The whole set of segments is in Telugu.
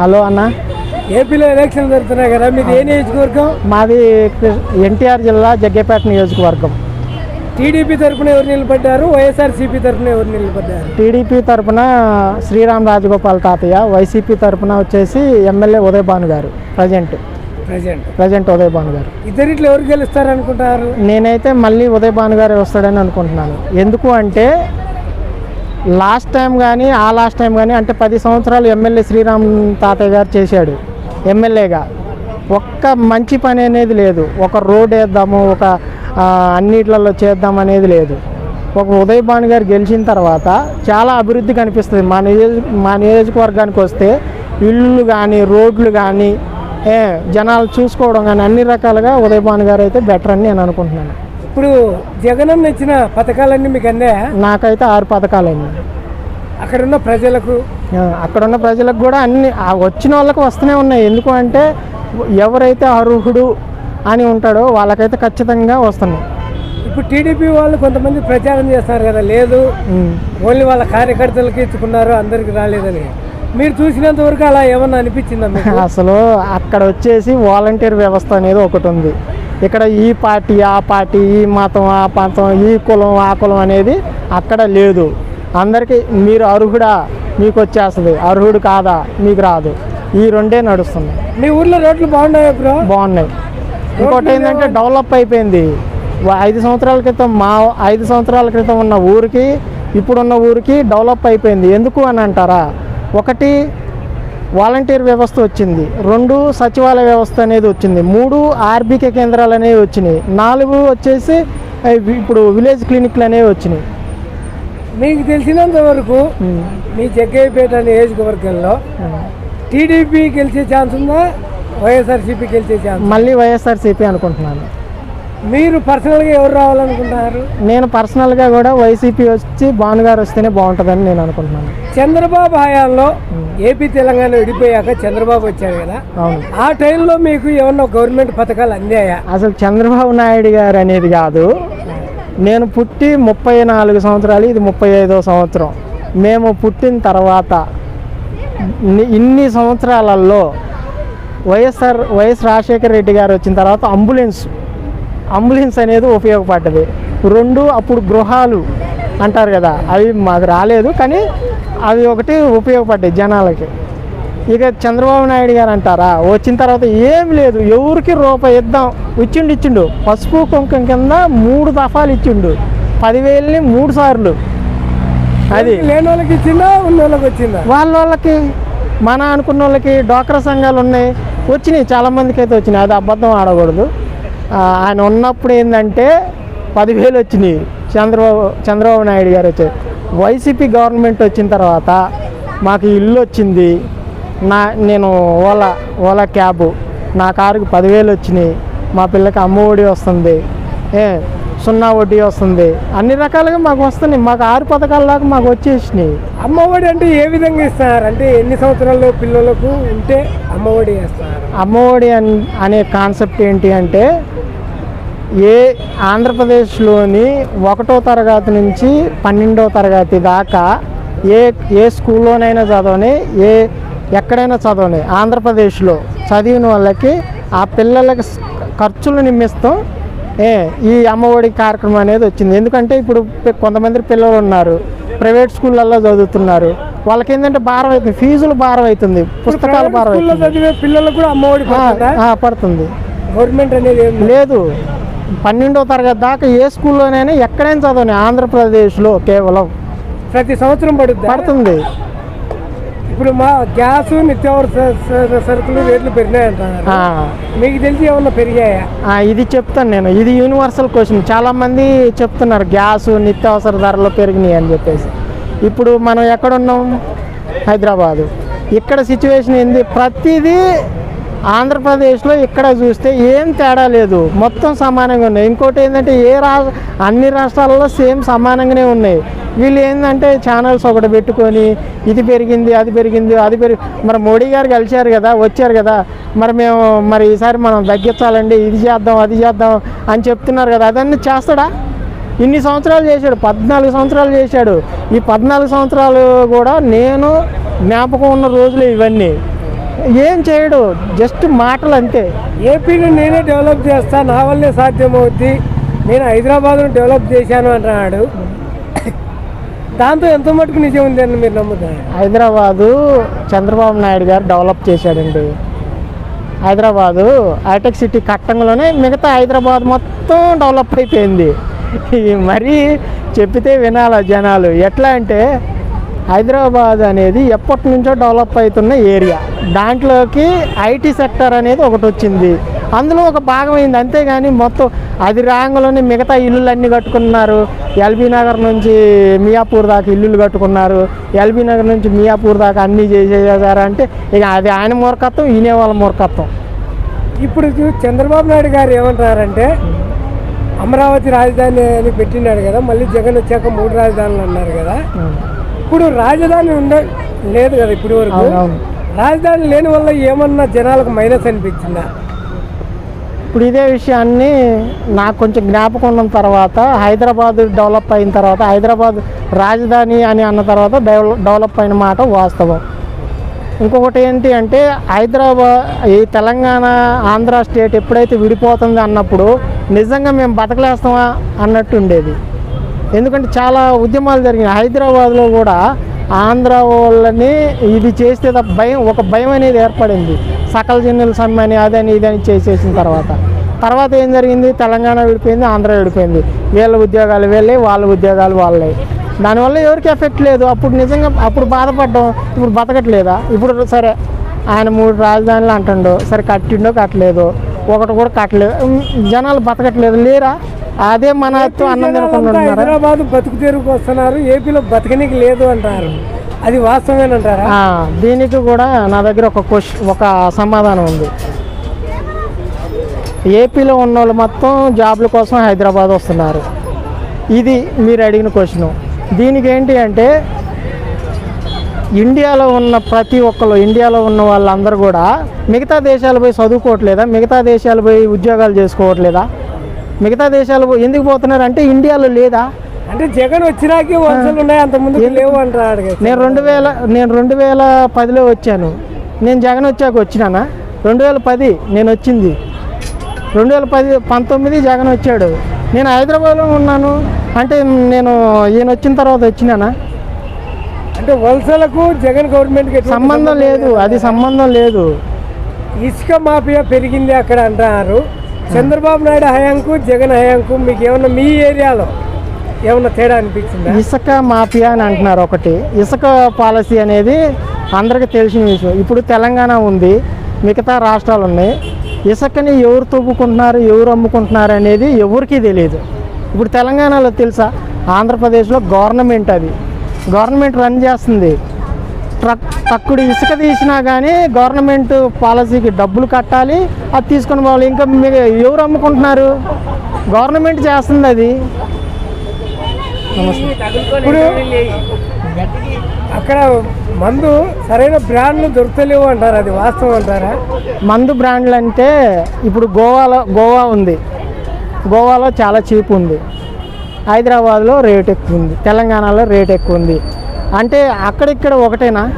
హలో అన్న. ఏపీలో ఎలక్షన్ జరుగుతున్నాయి కదా మీది ఏ నియోజకవర్గం? మాది ఎన్టీఆర్ జిల్లా జగ్గేపేట నియోజకవర్గం. టీడీపీ తరఫున ఎవరు నిలబడ్డారు? వైఎస్ఆర్సీపీ తరఫున ఎవరు నిలబడ్డారు? టీడీపీ తరపున శ్రీరామ్ రాజగోపాల్ తాతయ్య వైసీపీ తరపున వచ్చేసి MLA Uday Bhanu garu present. Present. Present Uday Bhanu garu. ఇద్దరిట్లో ఎవరు గెలుస్తారు అనుకుంటారు నేనైతే మళ్ళీ ఉదయ్ భాను గారు వస్తాడని అనుకుంటున్నాను. ఎందుకు అంటే లాస్ట్ టైం కానీ ఆ లాస్ట్ టైం కానీ అంటే పది సంవత్సరాలు ఎమ్మెల్యే శ్రీరామ్ తాతయ్య గారు చేశాడు ఎమ్మెల్యేగా. ఒక్క మంచి పని అనేది లేదు. ఒక రోడ్ వేద్దాము ఒక అన్నిట్లలో చేద్దాం అనేది లేదు. ఒక ఉదయ్ భాను గారు గెలిచిన తర్వాత చాలా అభివృద్ధి కనిపిస్తుంది. మా నియోజ మా నియోజకవర్గానికి వస్తే ఇళ్ళు కానీ రోడ్లు కానీ జనాలు చూసుకోవడం కానీ అన్ని రకాలుగా ఉదయ్ భాను గారు అయితే బెటర్ అని నేను అనుకుంటున్నాను. ఇప్పుడు జగనన్న ఇచ్చిన పథకాలన్నీ మీకు అన్నాయా? నాకైతే ఆరు పథకాలండి. అక్కడ ఉన్న ప్రజలకు? అక్కడ ఉన్న ప్రజలకు కూడా అన్ని ఆ వచ్చిన వాళ్ళకి వస్తూనే ఉన్నాయి. ఎందుకు అంటే ఎవరైతే అర్హుడు అని ఉంటాడో వాళ్ళకైతే ఖచ్చితంగా వస్తున్నాయి. ఇప్పుడు టీడీపీ వాళ్ళు కొంతమంది ప్రచారం చేస్తారు కదా లేదు. ఓన్లీ వాళ్ళ కార్యకర్తలకి ఇచ్చుకున్నారు అందరికి రాలేదని. మీరు చూసినంత వరకు అలా ఏమన్నా అనిపించిందా అసలు అక్కడ వచ్చేసి వాలంటీర్ వ్యవస్థ అనేది ఒకటి ఉంది. ఇక్కడ ఈ పార్టీ ఆ పార్టీ ఈ మతం ఆ పంతం ఈ కులం ఆ కులం అనేది అక్కడ లేదు. అందరికీ మీరు అర్హుడా? మీకు వచ్చేస్తుంది. అర్హుడు కాదా? మీకు రాదు. ఈ రెండే నడుస్తున్నాయి. మీ ఊర్లో రోడ్లు బాగున్నాయా బ్రో? బాగున్నాయి. ఇంకోటి ఏంటంటే డెవలప్ అయిపోయింది. ఐదు సంవత్సరాల క్రితం మా ఐదు సంవత్సరాల క్రితం ఉన్న ఊరికి ఇప్పుడున్న ఊరికి డెవలప్ అయిపోయింది. ఎందుకు అని అంటారా? ఒకటి వాలంటీర్ వ్యవస్థ వచ్చింది. రెండు సచివాలయ వ్యవస్థ అనేది వచ్చింది. మూడు ఆర్బీకే కేంద్రాలు అనేవి వచ్చినాయి. నాలుగు వచ్చేసి ఇప్పుడు విలేజ్ క్లినిక్లు అనేవి వచ్చినాయి. మీకు తెలిసినంత వరకు. మీ జగ్గయ్యపేట నియోజకవర్గంలో టీడీపీ గెలిచే ఛాన్స్ ఉందా? వైఎస్ఆర్సీపీ గెలిచే ఛాన్స్ మళ్ళీ వైఎస్ఆర్సీపీ అనుకుంటున్నాను. మీరు పర్సనల్గా ఎవరు రావాలనుకుంటున్నారు? నేను పర్సనల్గా కూడా వైసీపీ వచ్చి భానుగారు వస్తేనే బాగుంటుందని నేను అనుకుంటున్నాను. చంద్రబాబు హయాంలో ఏపీ తెలంగాణ విడిపోయాక చంద్రబాబు వచ్చాడు కదా? అవును. ఆ టైంలో మీకు ఏమన్నా గవర్నమెంట్ పథకాలు అందాయా? అసలు చంద్రబాబు నాయుడు గారు అనేది కాదు. నేను పుట్టి ముప్పై నాలుగు సంవత్సరాలు ఇది ముప్పై ఐదో సంవత్సరం. మేము పుట్టిన తర్వాత ఇన్ని- ఇన్ని సంవత్సరాలలో వైఎస్ఆర్ వైఎస్ రాజశేఖర రెడ్డి గారు వచ్చిన తర్వాత అంబులెన్స్ అంబులెన్స్ అనేది ఉపయోగపడ్డది. రెండు అప్పుడు గృహాలు అంటారు కదా అవి మాకు రాలేదు కానీ అవి ఒకటి ఉపయోగపడ్డాయి జనాలకి. ఇక చంద్రబాబు నాయుడు గారు అంటారా? వచ్చిన తర్వాత ఏం లేదు ఎవరికి రూపాయి ఇద్దాం? ఇచ్చిండు ఇచ్చిండు. పసుపు కుంకుమ కింద మూడు దఫాలు ఇచ్చిండు. పదివేలని మూడు సార్లు. అది. లేని వాళ్ళకి ఇచ్చిందా ఉన్న వాళ్ళకి వచ్చిందా? వాళ్ళ వాళ్ళకి మన అనుకున్న వాళ్ళకి డ్వాక్రా సంఘాలు ఉన్నాయి. వచ్చినాయి చాలామందికి అయితే వచ్చినాయి. అది అబద్ధం ఆడకూడదు. ఆయన ఉన్నప్పుడు ఏంటంటే పదివేలు వచ్చినాయి. చంద్రబాబు చంద్రబాబు నాయుడు గారు వచ్చారు. వైసీపీ గవర్నమెంట్ వచ్చిన తర్వాత మాకు ఇల్లు వచ్చింది. నా నేను ఓలా ఓలా క్యాబ్. నా కారుకి పదివేలు వచ్చినాయి. మా పిల్లకి అమ్మ ఒడి వస్తుంది. ఏ సున్నా వడ్డీ వస్తుంది. అన్ని రకాలుగా మాకు వస్తున్నాయి. మాకు ఆరు పథకాల దాకా మాకు వచ్చేసినాయి. అమ్మఒడి అంటే ఏ విధంగా ఇస్తున్నారు అంటే ఎన్ని సంవత్సరాల్లో పిల్లలకు ఉంటే అమ్మఒడి వేస్తున్నారు అమ్మఒడి అనే కాన్సెప్ట్ ఏంటి అంటే ఏ ఆంధ్రప్రదేశ్లోని ఒకటో తరగతి నుంచి పన్నెండో తరగతి దాకా ఏ ఏ స్కూల్లోనైనా చదవని ఏ ఎక్కడైనా చదవని ఆంధ్రప్రదేశ్లో చదివిన వాళ్ళకి ఆ పిల్లలకి ఖర్చులు నిమిత్తం ఏ ఈ అమ్మఒడి కార్యక్రమం అనేది వచ్చింది. ఎందుకంటే ఇప్పుడు కొంతమంది పిల్లలు ఉన్నారు ప్రైవేట్ స్కూళ్ళల్లో చదువుతున్నారు. వాళ్ళకి ఏంటంటే భారం అవుతుంది ఫీజులు భారం అవుతుంది పుస్తకాలు భారం అవుతుంది చదివే పిల్లలకు కూడా అమ్మఒడి పడుతుందా? గవర్నమెంట్ అనేది లేదు. పన్నెండో తరగతి దాకా ఏ స్కూల్లోనైనా ఎక్కడైనా చదవని ఆంధ్రప్రదేశ్లో కేవలం ప్రతి సంవత్సరం పడుద్దా? పడుతుంది. ఇప్పుడు మా గ్యాస్ నిత్యావసర సరుకులు రేట్లు పెరిగినాయంటున్నారు. ఆ, మీకు తెలిసి ఏమన్నా పెరిగాయా? ఇది చెప్తాను నేను. ఇది యూనివర్సల్ క్వశ్చన్ చాలామంది చెప్తున్నారు గ్యాస్ నిత్యావసర ధరలు పెరిగినాయి అని చెప్పేసి. ఇప్పుడు మనం ఎక్కడున్నాం? హైదరాబాదు. ఇక్కడ సిచ్యువేషన్ ఏంది? ప్రతిదీ ఆంధ్రప్రదేశ్లో ఇక్కడ చూస్తే ఏం తేడా లేదు. మొత్తం సమానంగా ఉన్నాయి. ఇంకోటి ఏంటంటే ఏ రా అన్ని రాష్ట్రాలలో సేమ్ సమానంగానే ఉన్నాయి. వీళ్ళు ఏంటంటే ఛానల్స్ ఒకటి పెట్టుకొని ఇది పెరిగింది అది పెరిగింది అది పెరిగి మరి మోడీ గారు కలిశారు కదా వచ్చారు కదా మరి మేము మరి ఈసారి మనం తగ్గించాలండి ఇది చేద్దాం అది చేద్దాం అని చెప్తున్నారు కదా అదన్నీ చేస్తాడా? ఇన్ని సంవత్సరాలు చేశాడు పద్నాలుగు సంవత్సరాలు చేశాడు. ఈ పద్నాలుగు సంవత్సరాలు కూడా నేను జ్ఞాపకం ఉన్న రోజులు ఇవన్నీ. ఏం చేయడు జస్ట్ మాటలు అంతే ఏపీని నేనే డెవలప్ చేస్తా నా వల్లే సాధ్యమవుద్ది. నేను హైదరాబాద్ను డెవలప్ చేశాను అంటున్నాడు. దాంతో ఎంత మటుకు నిజం ఉంది అని మీరు నమ్ముతారు. హైదరాబాదు చంద్రబాబు నాయుడు గారు డెవలప్ చేశాడండి. హైదరాబాదు హైటెక్ సిటీ కట్టంలోనే మిగతా హైదరాబాద్ మొత్తం డెవలప్ అయిపోయింది. మరీ చెప్పితే వినాల జనాలు. ఎట్లా అంటే హైదరాబాద్ అనేది ఎప్పటి నుంచో డెవలప్ అవుతున్న ఏరియా. దాంట్లోకి ఐటీ సెక్టర్ అనేది ఒకటి వచ్చింది. అందులో ఒక భాగం అయింది. అంతేగాని మొత్తం అది రాంగలోనే మిగతా ఇల్లులు అన్నీ కట్టుకున్నారు. ఎల్బీ నగర్ నుంచి మియాపూర్ దాకా ఇల్లులు కట్టుకున్నారు. ఎల్బీ నగర్ నుంచి మియాపూర్ దాకా అన్నీ చేసేసారు అంటే ఇక అది ఆయన మూర్ఖత్వం ఈయన వాళ్ళ మూర్ఖత్వం. ఇప్పుడు చంద్రబాబు నాయుడు గారు ఏమంటున్నారంటే అమరావతి రాజధాని అని పెట్టినాడు కదా మళ్ళీ జగన్ వచ్చాక మూడు రాజధానులు అన్నారు కదా. ఇప్పుడు రాజధాని ఉండ లేదు కదా ఇప్పటి వరకు. రాజధాని లేని వల్ల ఏమన్నా జనాలకు మైనస్ అనిపించిందా? ఇప్పుడు ఇదే విషయాన్ని నాకు కొంచెం జ్ఞాపకం ఉన్న తర్వాత హైదరాబాద్ డెవలప్ అయిన తర్వాత హైదరాబాద్ రాజధాని అని అన్న తర్వాత డెవలప్ డెవలప్ అయిన మాట వాస్తవం. ఇంకొకటి ఏంటి అంటే హైదరాబాద్ ఈ తెలంగాణ ఆంధ్ర స్టేట్ ఎప్పుడైతే విడిపోతుంది అన్నప్పుడు నిజంగా మేము బతకలేస్తామా అన్నట్టు ఉండేది. ఎందుకంటే చాలా ఉద్యమాలు జరిగినాయి. హైదరాబాద్లో కూడా ఆంధ్ర వాళ్ళని ఇది చేస్తే భయం ఒక భయం అనేది ఏర్పడింది. సకల జన్యుల సమ్మె అని అదని ఇదని చేసేసిన తర్వాత. తర్వాత ఏం జరిగింది? తెలంగాణ విడిపోయింది ఆంధ్ర విడిపోయింది. వీళ్ళ ఉద్యోగాలు వీళ్ళే వాళ్ళ ఉద్యోగాలు వాళ్ళే. దానివల్ల ఎవరికి ఎఫెక్ట్ లేదు. అప్పుడు నిజంగా అప్పుడు బాధపడ్డం ఇప్పుడు బతకట్లేదా? ఇప్పుడు సరే ఆయన మూడు రాజధానులు అంటుండో. సరే కట్టిండో కట్టలేదు. ఒకటి కూడా కట్టలేదు. జనాలు బతకట్లేదు. లేరా? అదే మనతో అన్నం తినకుండా హైదరాబాద్ బతుకు తెరుకు వస్తున్నారు ఏపీలో బతకనికి లేదు అంటారు. అది వాస్తవేనంటారా ఆ, దీనికి కూడా నా దగ్గర ఒక క్వశ్చన్ ఒక సమాధానం ఉంది. ఏపీలో ఉన్న వాళ్ళు మొత్తం జాబ్ల కోసం హైదరాబాద్ వస్తున్నారు. ఇది మీరు అడిగిన క్వశ్చన్ దీనికి ఏంటి అంటే ఇండియాలో ఉన్న ప్రతి ఒక్కరు ఇండియాలో ఉన్న వాళ్ళందరూ కూడా మిగతా దేశాలు పోయి చదువుకోవట్లేదా? మిగతా దేశాలు పోయి ఉద్యోగాలు చేసుకోవట్లేదా? మిగతా దేశాలు ఎందుకు పోతున్నారు? అంటే ఇండియాలో లేదా? అంటే జగన్ వచ్చినాకే వలసలు ఉన్నాయి అంత ముందు లేవు కదా. నేను రెండు వేల నేను రెండు వేల పదిలో వచ్చాను. నేను జగన్ వచ్చాక వచ్చినానా? రెండు వేల పది నేను వచ్చింది. రెండు వేల పది పంతొమ్మిది జగన్ వచ్చాడు. నేను హైదరాబాద్లో ఉన్నాను. అంటే నేను ఈయన వచ్చిన తర్వాత వచ్చినానా? అంటే వలసలకు జగన్ గవర్నమెంట్కి సంబంధం లేదు. అది సంబంధం లేదు. ఇసుక మాఫియా పెరిగింది అక్కడ అంటున్నారు. చంద్రబాబు నాయుడు హయాంకు జగన్ హయాంకు మీకు ఏమన్నా మీ ఏరియాలో ఏమన్నా తేడా అనిపించిందా? ఇసుక మాఫియా అని అంటున్నారు ఒకటి. ఇసుక పాలసీ అనేది అందరికీ తెలిసిన విషయం. ఇప్పుడు తెలంగాణ ఉంది మిగతా రాష్ట్రాలు ఉన్నాయి. ఇసుకని ఎవరు తవ్వుకుంటున్నారు ఎవరు అమ్ముకుంటున్నారు అనేది ఎవరికీ తెలియదు. ఇప్పుడు తెలంగాణలో తెలుసా? ఆంధ్రప్రదేశ్లో గవర్నమెంట్ అది. గవర్నమెంట్ రన్ చేస్తుంది. ట్రక్ తక్కుడు ఇసుక తీసినా కానీ గవర్నమెంట్ పాలసీకి డబ్బులు కట్టాలి అది తీసుకొని పోవాలి. ఇంకా మీ- ఎవరు అమ్ముకుంటున్నారు? గవర్నమెంట్ చేస్తుంది అది. ఇప్పుడు అక్కడ మందు సరైన బ్రాండ్లు దొరకలేవు అంటారు? అది వాస్తవం అంటారా? మందు బ్రాండ్లు అంటే ఇప్పుడు గోవాలో గోవా ఉంది. గోవాలో చాలా చీప్ ఉంది. హైదరాబాద్లో రేట్ ఎక్కువ ఉంది. తెలంగాణలో రేట్ ఎక్కువ ఉంది. అంటే అక్కడిక్కడ ఒకటేనా?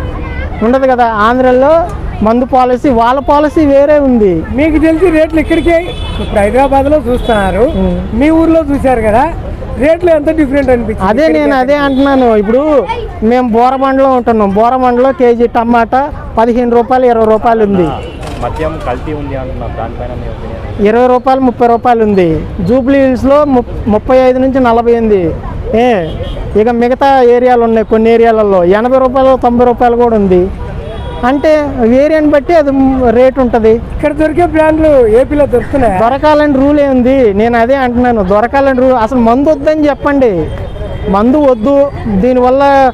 ఉండదు కదా ఆంధ్రలో మందు పాలసీ వాళ్ళ పాలసీ వేరే ఉంది. మీకు తెలిసి రేట్లు ఇక్కడికే ఇప్పుడు హైదరాబాద్లో చూస్తున్నారు. మీ ఊర్లో చూశారు కదా రేట్లు ఎంత డిఫరెంట్ అనిపించింది అదే నేను అదే అంటున్నాను. ఇప్పుడు మేము బోరబండలో ఉంటున్నాం. బోరబండలో కేజీ టమాటా పదిహేను రూపాయలు ఇరవై రూపాయలు ఉంది. మద్యం కల్తీ ఉంది అంటున్నారు. దానిపైన ఇరవై రూపాయలు ముప్పై రూపాయలు ఉంది. జూబ్లీ హిల్స్లో ముప్- ముప్పై ఐదు నుంచి నలభై ఉంది. ఏ ఇక మిగతా ఏరియాలు ఉన్నాయి కొన్ని ఏరియాలలో. ఎనభై రూపాయలు తొంభై రూపాయలు కూడా ఉంది. అంటే ఏరియాని బట్టి అది రేట్ ఉంటుంది. ఇక్కడ దొరికే బ్రాండ్లు ఏపీలో దొరుకుతున్నాయా? దొరకాలని రూల్ ఏంది నేను అదే అంటున్నాను. దొరకాలని రూల్ అసలు మందు వద్దని చెప్పండి. మందు వద్దు. దీనివల్ల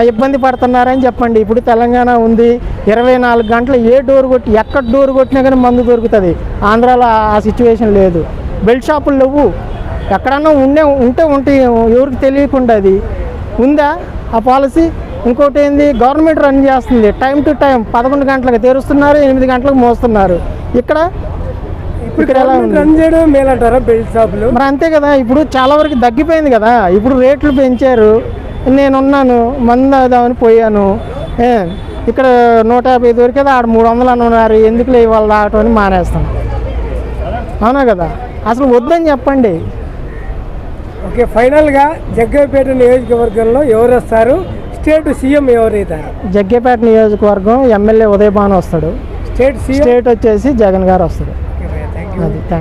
ఇబ్బంది పడుతున్నారని చెప్పండి. ఇప్పుడు తెలంగాణ ఉంది. ఇరవై నాలుగు గంటలు ఏ డోర్ కొట్టి ఎక్కడ డోర్ కొట్టినా కానీ మందు దొరుకుతుంది. ఆంధ్రాలో ఆ- ఆ సిచ్యువేషన్ లేదు. బెల్ట్ షాపులు లేవు. ఎక్కడన్నా ఉండే ఉంటే ఉంటాయి ఎవరికి తెలియకుండా అది. ఉందా? ఆ పాలసీ? ఇంకోటి ఏంది? గవర్నమెంట్ రన్ చేస్తుంది. Time to time. పదకొండు గంటలకు తెరుస్తున్నారు ఎనిమిది గంటలకు మోస్తున్నారు. ఇక్కడ? ఇక్కడ ఎలా? రన్ చేయడం మేలంటారా బెల్ట్ షాపులు? మరి అంతే కదా ఇప్పుడు చాలా వరకు తగ్గిపోయింది కదా. ఇప్పుడు రేట్లు పెంచారు. నేనున్నాను మందు అవుదామని పోయాను ఇక్కడ నూట యాభై దొరికేది ఆడ మూడు వందలు అని ఉన్నారు. ఎందుకులే ఇవాళ తాగటం అని మానేస్తాం. అవునా కదా? అసలు వద్దని చెప్పండి. ఓకే ఫైనల్గా జగ్గైపేట నియోజకవర్గంలో ఎవరు వస్తారు? State CM ఎవరైతారు? జగ్గేపేట నియోజకవర్గం ఎమ్మెల్యే ఉదయభాను వస్తాడు. State CM? స్టేట్ వచ్చేసి జగన్ గారు వస్తాడు థ్యాంక్ యూ అది థ్యాంక్